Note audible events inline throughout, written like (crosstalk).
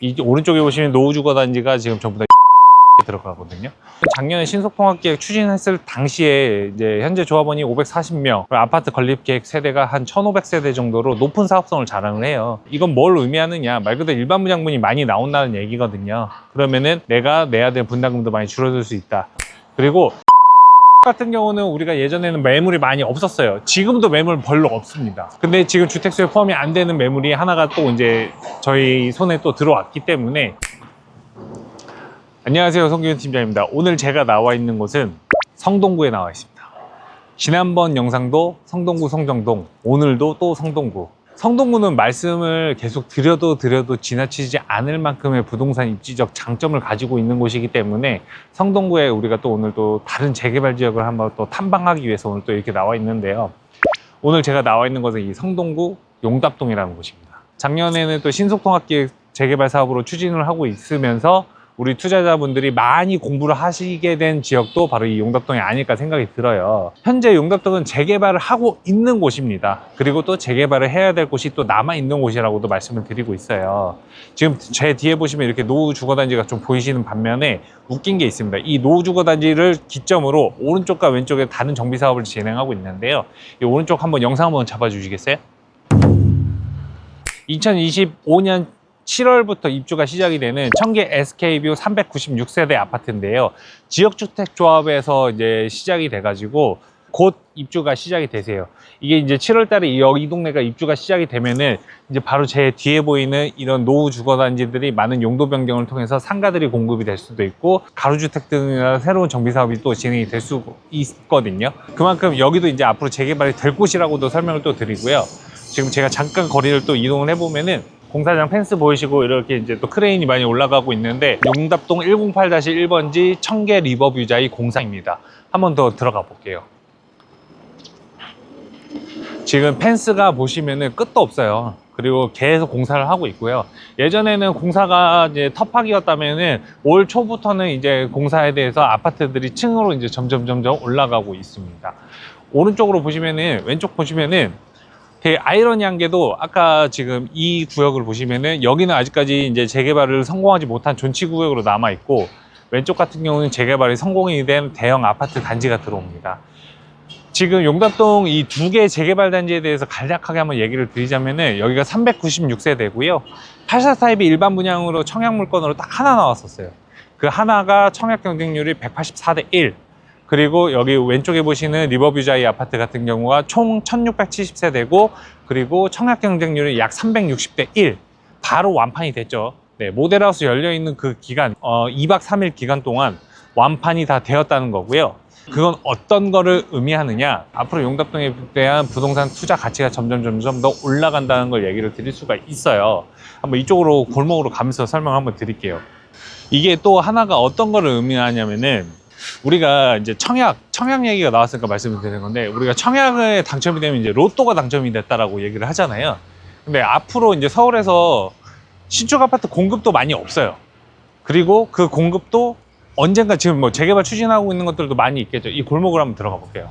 이 오른쪽에 보시면 노후주거 단지가 지금 전부 다 (laughs) 들어가거든요. 작년에 신속통합 계획 추진했을 당시에 이제 현재 조합원이 540명, 그리고 아파트 건립 계획 세대가 한 1,500세대 정도로 높은 사업성을 자랑을 해요. 이건 뭘 의미하느냐? 말 그대로 일반 분양분이 많이 나온다는 얘기거든요. 그러면은 내가 내야 될 분담금도 많이 줄어들 수 있다. 그리고 같은 경우는 우리가 예전에는 매물이 많이 없었어요. 지금도 매물 별로 없습니다. 근데 지금 주택수에 포함이 안 되는 매물이 하나가 또 이제 저희 손에 또 들어왔기 때문에 안녕하세요. 송기훈 팀장입니다. 오늘 제가 나와 있는 곳은 성동구에 나와 있습니다. 지난번 영상도 성동구 성정동, 오늘도 또 성동구. 성동구는 말씀을 계속 드려도 드려도 지나치지 않을 만큼의 부동산 입지적 장점을 가지고 있는 곳이기 때문에 성동구에 우리가 또 오늘 또 다른 재개발 지역을 한번 또 탐방하기 위해서 오늘 또 이렇게 나와 있는데요. 오늘 제가 나와 있는 곳은 이 성동구 용답동이라는 곳입니다. 작년에는 또 신속통합기획 재개발 사업으로 추진을 하고 있으면서 우리 투자자분들이 많이 공부를 하시게 된 지역도 바로 이 용답동이 아닐까 생각이 들어요. 현재 용답동은 재개발을 하고 있는 곳입니다. 그리고 또 재개발을 해야 될 곳이 또 남아 있는 곳이라고도 말씀을 드리고 있어요. 지금 제 뒤에 보시면 이렇게 노후 주거단지가 좀 보이시는 반면에 웃긴 게 있습니다. 이 노후 주거단지를 기점으로 오른쪽과 왼쪽에 다른 정비 사업을 진행하고 있는데요. 이 오른쪽 한번 영상 한번 잡아주시겠어요? 2025년 7월부터 입주가 시작이 되는 청계 SK뷰 396세대 아파트인데요. 지역주택조합에서 이제 시작이 돼가지고 곧 입주가 시작이 되세요. 이게 이제 7월 달에 이, 이 동네가 입주가 시작이 되면은 이제 바로 제 뒤에 보이는 이런 노후 주거 단지들이 많은 용도 변경을 통해서 상가들이 공급이 될 수도 있고 가로주택 등이나 새로운 정비 사업이 또 진행이 될 수 있거든요. 그만큼 여기도 이제 앞으로 재개발이 될 곳이라고도 설명을 또 드리고요. 지금 제가 잠깐 거리를 또 이동을 해보면은 공사장 펜스 보이시고 이렇게 이제 또 크레인이 많이 올라가고 있는데 용답동 108-1번지 청계 리버뷰자의 공사입니다. 한 번 더 들어가 볼게요. 지금 펜스가 보시면은 끝도 없어요. 그리고 계속 공사를 하고 있고요. 예전에는 공사가 이제 터파기였다면은 올 초부터는 이제 공사에 대해서 아파트들이 층으로 이제 점점 점점 올라가고 있습니다. 오른쪽으로 보시면은 왼쪽 보시면은 되게 아이러니한 게도 아까 지금 이 구역을 보시면은 여기는 아직까지 이제 재개발을 성공하지 못한 존치 구역으로 남아 있고 왼쪽 같은 경우는 재개발이 성공이 된 대형 아파트 단지가 들어옵니다. 지금 용답동 이 두 개 재개발 단지에 대해서 간략하게 한번 얘기를 드리자면은 여기가 396세대고요. 84 타입이 일반 분양으로 청약 물건으로 딱 하나 나왔었어요. 그 하나가 청약 경쟁률이 184대 1. 그리고 여기 왼쪽에 보시는 리버뷰자이 아파트 같은 경우가 총 1670세대고 그리고 청약 경쟁률이 약 360대 1. 바로 완판이 됐죠. 네, 모델하우스 열려 있는 그 기간, 어, 2박 3일 기간 동안 완판이 다 되었다는 거고요. 그건 어떤 거를 의미하느냐? 앞으로 용답동에 대한 부동산 투자 가치가 점점 점점 더 올라간다는 걸 얘기를 드릴 수가 있어요. 한번 이쪽으로 골목으로 가면서 설명 한번 드릴게요. 이게 또 하나가 어떤 거를 의미하냐면은 우리가 이제 청약, 청약 얘기가 나왔으니까 말씀을 드리는 건데 우리가 청약에 당첨이 되면 이제 로또가 당첨이 됐다라고 얘기를 하잖아요. 근데 앞으로 이제 서울에서 신축 아파트 공급도 많이 없어요. 그리고 그 공급도 언젠가 지금 뭐 재개발 추진하고 있는 것들도 많이 있겠죠. 이 골목을 한번 들어가 볼게요.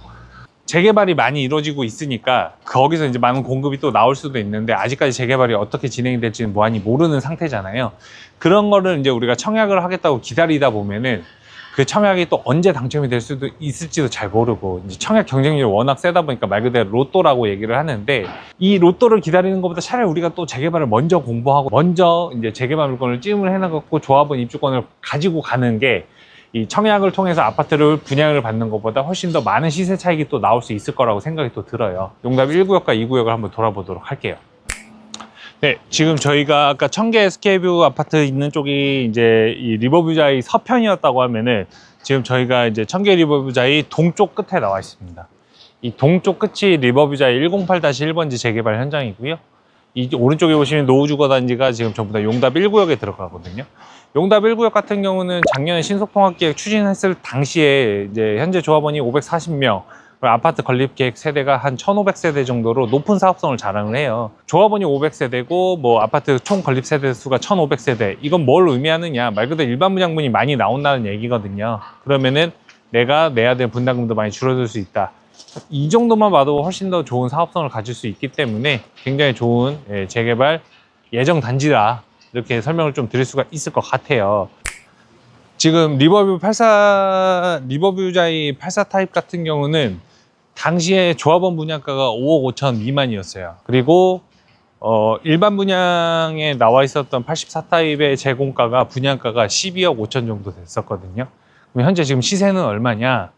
재개발이 많이 이루어지고 있으니까 거기서 이제 많은 공급이 또 나올 수도 있는데 아직까지 재개발이 어떻게 진행이 될지는 뭐하니 모르는 상태잖아요. 그런 거를 이제 우리가 청약을 하겠다고 기다리다 보면은 그 청약이 또 언제 당첨이 될 수도 있을지도 잘 모르고 이제 청약 경쟁률이 워낙 세다 보니까 말 그대로 로또라고 얘기를 하는데 이 로또를 기다리는 것보다 차라리 우리가 또 재개발을 먼저 공부하고 먼저 이제 재개발 물건을 찜을 해나갖고 조합원 입주권을 가지고 가는 게 이 청약을 통해서 아파트를 분양을 받는 것보다 훨씬 더 많은 시세 차익이 또 나올 수 있을 거라고 생각이 또 들어요. 용답 1구역과 2구역을 한번 돌아보도록 할게요. 네, 지금 저희가 아까 청계 SK뷰 아파트 있는 쪽이 이제 이 리버뷰자의 서편이었다고 하면은 지금 저희가 이제 청계 리버뷰자의 동쪽 끝에 나와 있습니다. 이 동쪽 끝이 리버뷰자의 108-1번지 재개발 현장이고요. 이 오른쪽에 보시면 노후주거 단지가 지금 전부 다 용답 1구역에 들어가거든요. 용답 1구역 같은 경우는 작년에 신속통합 계획 추진했을 당시에 이제 현재 조합원이 540명, 그리고 아파트 건립 계획 세대가 한 1,500세대 정도로 높은 사업성을 자랑을 해요. 조합원이 500세대고 뭐 아파트 총 건립 세대 수가 1,500세대. 이건 뭘 의미하느냐? 말 그대로 일반 분양분이 많이 나온다는 얘기거든요. 그러면은 내가 내야 될 분담금도 많이 줄어들 수 있다. 이 정도만 봐도 훨씬 더 좋은 사업성을 가질 수 있기 때문에 굉장히 좋은 예, 재개발 예정 단지다. 이렇게 설명을 좀 드릴 수가 있을 것 같아요. 지금 리버뷰 84 리버뷰자이 84 타입 같은 경우는 당시에 조합원 분양가가 5억 5천 미만이었어요. 그리고 어, 일반 분양에 나와 있었던 84 타입의 제공가가 분양가가 12억 5천 정도 됐었거든요. 그럼 현재 지금 시세는 얼마냐?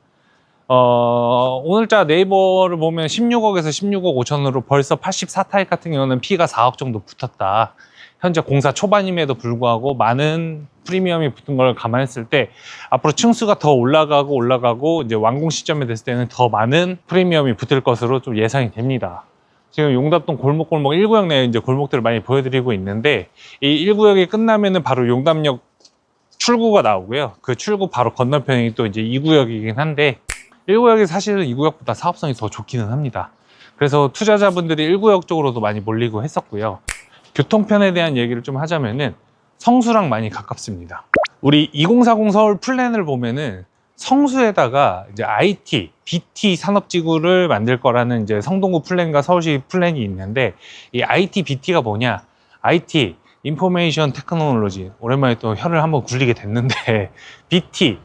어, 오늘자 네이버를 보면 16억에서 16억 5천으로 벌써 84 타입 같은 경우는 피가 4억 정도 붙었다. 현재 공사 초반임에도 불구하고 많은 프리미엄이 붙은 걸 감안했을 때 앞으로 층수가 더 올라가고 올라가고 이제 완공 시점에 됐을 때는 더 많은 프리미엄이 붙을 것으로 좀 예상이 됩니다. 지금 용답동 골목골목 1구역 내에 이제 골목들을 많이 보여드리고 있는데 이 1구역이 끝나면은 바로 용담역 출구가 나오고요. 그 출구 바로 건너편이 또 이제 2구역이긴 한데 1구역이 사실은 2구역보다 사업성이 더 좋기는 합니다. 그래서 투자자분들이 1구역 쪽으로도 많이 몰리고 했었고요. 교통편에 대한 얘기를 좀 하자면은 성수랑 많이 가깝습니다. 우리 2040 서울 플랜을 보면은 성수에다가 이제 IT, BT 산업지구를 만들 거라는 이제 성동구 플랜과 서울시 플랜이 있는데 이 IT, BT가 뭐냐? IT, 인포메이션 테크놀로지. 오랜만에 또 혀를 한번 굴리게 됐는데 (laughs) BT,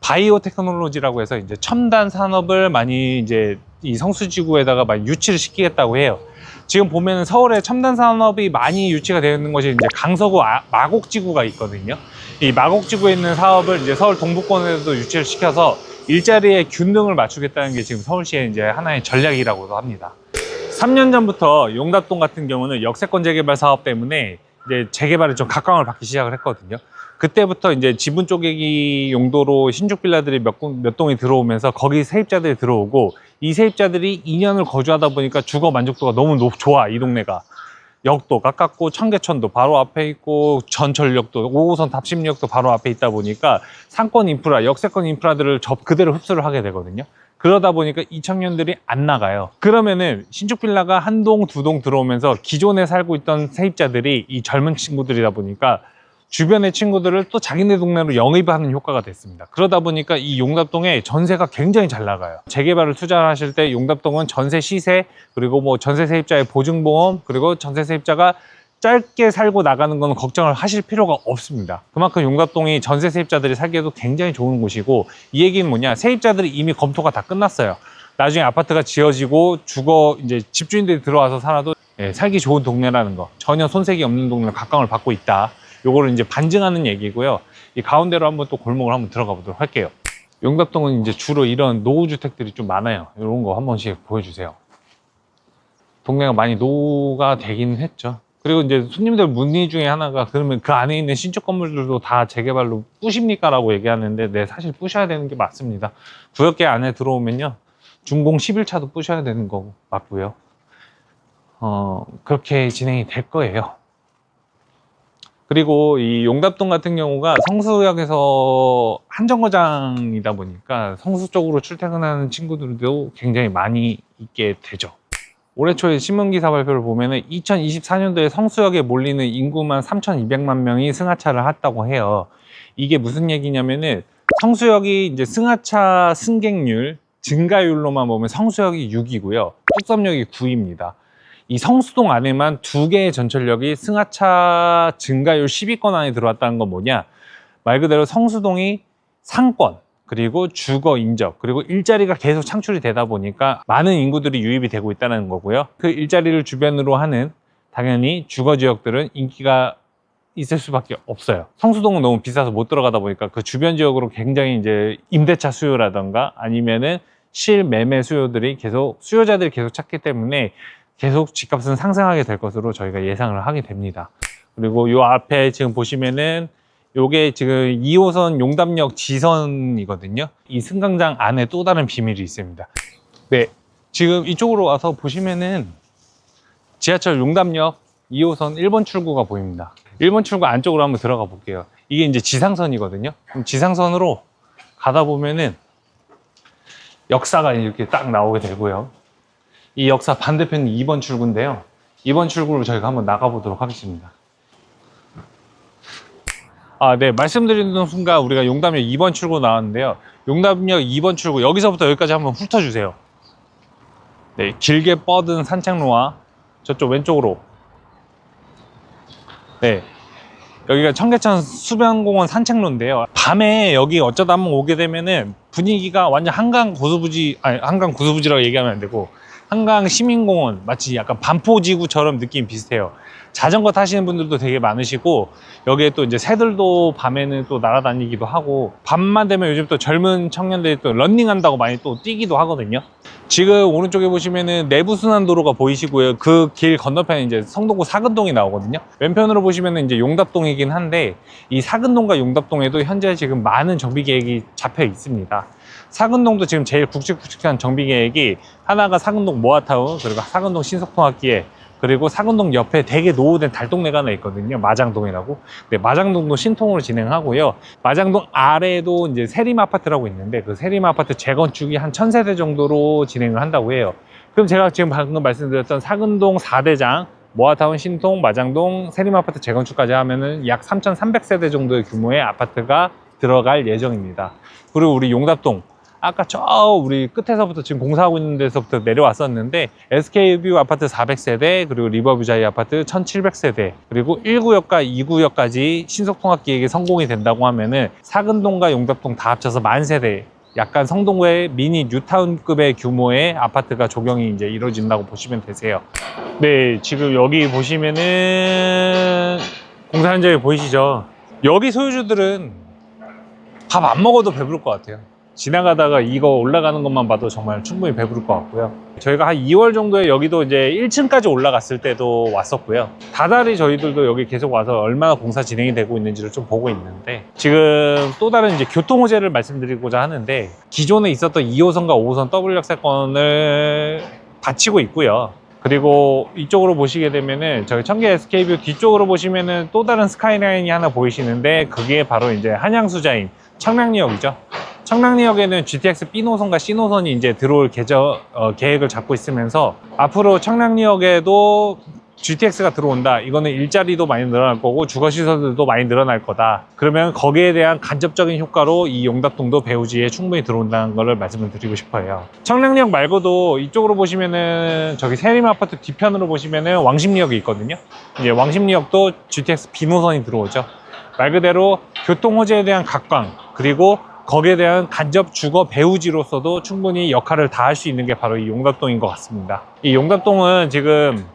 바이오 테크놀로지라고 해서 이제 첨단 산업을 많이 이제 이 성수지구에다가 많이 유치를 시키겠다고 해요. 지금 보면은 서울에 첨단 산업이 많이 유치가 되어 있는 것이 이제 강서구 아- 마곡지구가 있거든요. 이 마곡지구에 있는 사업을 이제 서울 동부권에도 유치를 시켜서 일자리의 균등을 맞추겠다는 게 지금 서울시의 이제 하나의 전략이라고도 합니다. 3년 전부터 용답동 같은 경우는 역세권 재개발 사업 때문에 이제 재개발에 좀 각광을 받기 시작을 했거든요. 그때부터 이제 지분 쪼개기 용도로 신축 빌라들이 몇, 군- 몇 동이 들어오면서 거기 세입자들이 들어오고 이 세입자들이 2년을 거주하다 보니까 주거 만족도가 너무 높, 좋아 이 동네가. 역도 가깝고 청계천도 바로 앞에 있고 전철역도 5호선 답심역도 바로 앞에 있다 보니까 상권 인프라 역세권 인프라들을 접 그대로 흡수를 하게 되거든요. 그러다 보니까 이 청년들이 안 나가요. 그러면은 신축 빌라가 한 동 두 동 들어오면서 기존에 살고 있던 세입자들이 이 젊은 친구들이다 보니까 주변의 친구들을 또 자기네 동네로 영입하는 효과가 됐습니다. 그러다 보니까 이 용답동에 전세가 굉장히 잘 나가요. 재개발을 투자하실 때 용답동은 전세 시세 그리고 뭐 전세 세입자의 보증보험 그리고 전세 세입자가 짧게 살고 나가는 거는 걱정을 하실 필요가 없습니다. 그만큼 용답동이 전세 세입자들이 살기에도 굉장히 좋은 곳이고 이 얘기는 뭐냐 세입자들이 이미 검토가 다 끝났어요. 나중에 아파트가 지어지고 주거 이제 집주인들이 들어와서 살아도 예, 살기 좋은 동네라는 거 전혀 손색이 없는 동네로 각광을 받고 있다. 요거를 이제 반증하는 얘기고요. 이 가운데로 한번 또 골목을 한번 들어가 보도록 할게요. 용답동은 이제 주로 이런 노후 주택들이 좀 많아요. 이런 거 한 번씩 보여주세요. 동네가 많이 노후가 되긴 했죠. 그리고 이제 손님들 문의 중에 하나가 그러면 그 안에 있는 신축 건물들도 다 재개발로 부십니까? 라고 얘기하는데 네, 사실 부셔야 되는 게 맞습니다. 구역계 안에 들어오면요. 준공 10일차도 부셔야 되는 거 맞고요. 어, 그렇게 진행이 될 거예요. 그리고 이 용답동 같은 경우가 성수역에서 한정거장이다 보니까 성수 쪽으로 출퇴근하는 친구들도 굉장히 많이 있게 되죠. 올해 초에 신문기사 발표를 보면 은 2024년도에 성수역에 몰리는 인구만 3,200만 명이 승하차를 했다고 해요. 이게 무슨 얘기냐면은 성수역이 이제 승하차 승객률 증가율로만 보면 성수역이 6이고요. 뚝섬역이 9입니다. 이 성수동 안에만 두 개의 전철역이 승하차 증가율 10위권 안에 들어왔다는 건 뭐냐? 말 그대로 성수동이 상권, 그리고 주거 인접, 그리고 일자리가 계속 창출이 되다 보니까 많은 인구들이 유입이 되고 있다는 거고요. 그 일자리를 주변으로 하는 당연히 주거 지역들은 인기가 있을 수밖에 없어요. 성수동은 너무 비싸서 못 들어가다 보니까 그 주변 지역으로 굉장히 이제 임대차 수요라던가 아니면은 실매매 수요들이 계속 수요자들이 계속 찾기 때문에 계속 집값은 상승하게 될 것으로 저희가 예상을 하게 됩니다. 그리고 요 앞에 지금 보시면은 요게 지금 2호선 용담역 지선이거든요. 이 승강장 안에 또 다른 비밀이 있습니다. 네. 지금 이쪽으로 와서 보시면은 지하철 용담역 2호선 1번 출구가 보입니다. 1번 출구 안쪽으로 한번 들어가 볼게요. 이게 이제 지상선이거든요. 그럼 지상선으로 가다 보면은 역사가 이렇게 딱 나오게 되고요. 이 역사 반대편 2번 출구인데요. 2번 출구로 저희가 한번 나가보도록 하겠습니다. 아, 네. 말씀드리는 순간 우리가 용담역 2번 출구 나왔는데요. 용담역 2번 출구, 여기서부터 여기까지 한번 훑어주세요. 네. 길게 뻗은 산책로와 저쪽 왼쪽으로 네. 여기가 청계천 수변공원 산책로인데요. 밤에 여기 어쩌다 한번 오게 되면은 분위기가 완전 한강 고수부지, 아니, 한강 고수부지라고 얘기하면 안 되고, 한강 시민공원, 마치 약간 반포지구처럼 느낌 비슷해요. 자전거 타시는 분들도 되게 많으시고, 여기에 또 이제 새들도 밤에는 또 날아다니기도 하고, 밤만 되면 요즘 또 젊은 청년들이 또 런닝한다고 많이 또 뛰기도 하거든요. 지금 오른쪽에 보시면은 내부 순환 도로가 보이시고요. 그 길 건너편에 이제 성동구 사근동이 나오거든요. 왼편으로 보시면은 이제 용답동이긴 한데 이 사근동과 용답동에도 현재 지금 많은 정비 계획이 잡혀 있습니다. 사근동도 지금 제일 굵직굵직한 정비 계획이 하나가 사근동 모아타운 그리고 사근동 신속통합기에 그리고 사근동 옆에 되게 노후된 달동네가 하나 있거든요. 마장동이라고. 네, 마장동도 신통으로 진행하고요. 마장동 아래에도 이제 세림 아파트라고 있는데 그 세림 아파트 재건축이 한 1000세대 정도로 진행을 한다고 해요. 그럼 제가 지금 방금 말씀드렸던 사근동 4대장 모아타운 신통, 마장동, 세림 아파트 재건축까지 하면은 약 3,300세대 정도의 규모의 아파트가 들어갈 예정입니다. 그리고 우리 용답동 아까 저 우리 끝에서부터 지금 공사하고 있는 데서부터 내려왔었는데 SK뷰 아파트 400세대 그리고 리버뷰자이 아파트 1700세대 그리고 1구역과 2구역까지 신속통합 계획이 성공이 된다고 하면은 사근동과 용답동 다 합쳐서 만 세대 약간 성동구의 미니 뉴타운급의 규모의 아파트가 조경이 이제 이루어진다고 보시면 되세요. 네, 지금 여기 보시면은 공사 현장이 보이시죠? 여기 소유주들은 밥 안 먹어도 배부를 것 같아요. 지나가다가 이거 올라가는 것만 봐도 정말 충분히 배부를 것 같고요. 저희가 한 2월 정도에 여기도 이제 1층까지 올라갔을 때도 왔었고요. 다달이 저희들도 여기 계속 와서 얼마나 공사 진행이 되고 있는지를 좀 보고 있는데 지금 또 다른 이제 교통 호재를 말씀드리고자 하는데 기존에 있었던 2호선과 5호선 더블 역세권을 바치고 있고요. 그리고 이쪽으로 보시게 되면은 저희 청계 SK뷰 뒤쪽으로 보시면은 또 다른 스카이라인이 하나 보이시는데 그게 바로 이제 한양수자인 청량리역이죠. 청량리역에는 GTX B 노선과 C 노선이 이제 들어올 계저, 어, 계획을 잡고 있으면서 앞으로 청량리역에도 GTX가 들어온다. 이거는 일자리도 많이 늘어날 거고 주거시설들도 많이 늘어날 거다. 그러면 거기에 대한 간접적인 효과로 이 용답동도 배우지에 충분히 들어온다는 것을 말씀을 드리고 싶어요. 청량리역 말고도 이쪽으로 보시면은 저기 세림 아파트 뒤편으로 보시면은 왕십리역이 있거든요. 이제 왕십리역도 GTX B 노선이 들어오죠. 말 그대로 교통 호재에 대한 각광 그리고 거기에 대한 간접 주거 배우지로서도 충분히 역할을 다할 수 있는 게 바로 이 용답동인 것 같습니다. 이 용답동은 지금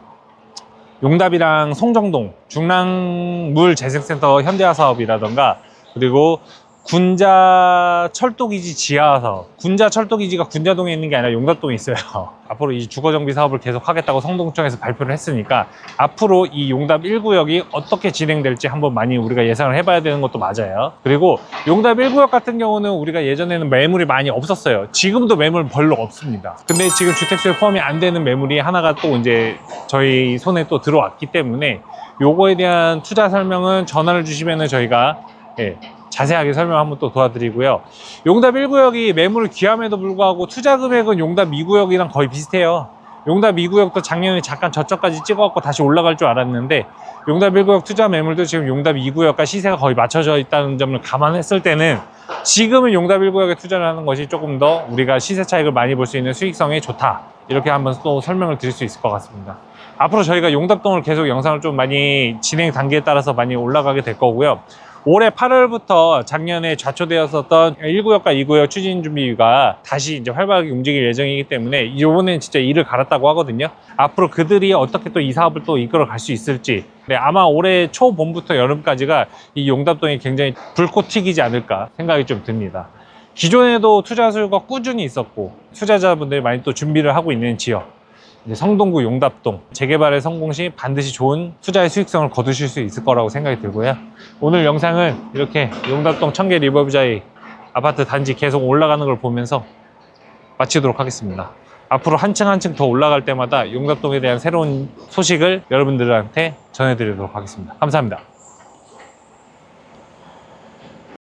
용답이랑 송정동 중랑물 재생센터 현대화 사업이라던가 그리고 군자 철도기지 지하 사업 군자 철도기지가 군자동에 있는 게 아니라 용답동에 있어요. (laughs) 앞으로 이 주거정비 사업을 계속 하겠다고 성동청에서 발표를 했으니까 앞으로 이 용답 1구역이 어떻게 진행될지 한번 많이 우리가 예상을 해봐야 되는 것도 맞아요. 그리고 용답 1구역 같은 경우는 우리가 예전에는 매물이 많이 없었어요. 지금도 매물 별로 없습니다. 근데 지금 주택수에 포함이 안 되는 매물이 하나가 또 이제 저희 손에 또 들어왔기 때문에 요거에 대한 투자 설명은 전화를 주시면은 저희가 예, 자세하게 설명 한번 또 도와드리고요. 용답 1구역이 매물을 귀함에도 불구하고 투자 금액은 용답 2구역이랑 거의 비슷해요. 용답 2구역도 작년에 잠깐 저쪽까지 찍어갖고 다시 올라갈 줄 알았는데 용답 1구역 투자 매물도 지금 용답 2구역과 시세가 거의 맞춰져 있다는 점을 감안했을 때는 지금은 용답 1구역에 투자를 하는 것이 조금 더 우리가 시세 차익을 많이 볼 수 있는 수익성이 좋다. 이렇게 한번 또 설명을 드릴 수 있을 것 같습니다. 앞으로 저희가 용답동을 계속 영상을 좀 많이 진행 단계에 따라서 많이 올라가게 될 거고요. 올해 8월부터 작년에 좌초되었었던 1구역과 2구역 추진 준비가 다시 이제 활발하게 움직일 예정이기 때문에 이번엔 진짜 일을 갈았다고 하거든요. 앞으로 그들이 어떻게 또 이 사업을 또 이끌어 갈 수 있을지. 네, 아마 올해 초봄부터 여름까지가 이 용답동이 굉장히 불꽃 튀기지 않을까 생각이 좀 듭니다. 기존에도 투자 수요가 꾸준히 있었고 투자자분들이 많이 또 준비를 하고 있는 지역. 성동구 용답동 재개발의 성공 시 반드시 좋은 투자의 수익성을 거두실 수 있을 거라고 생각이 들고요. 오늘 영상은 이렇게 용답동 청계 리버브자이 아파트 단지 계속 올라가는 걸 보면서 마치도록 하겠습니다. 앞으로 한층 한층 더 올라갈 때마다 용답동에 대한 새로운 소식을 여러분들한테 전해드리도록 하겠습니다. 감사합니다.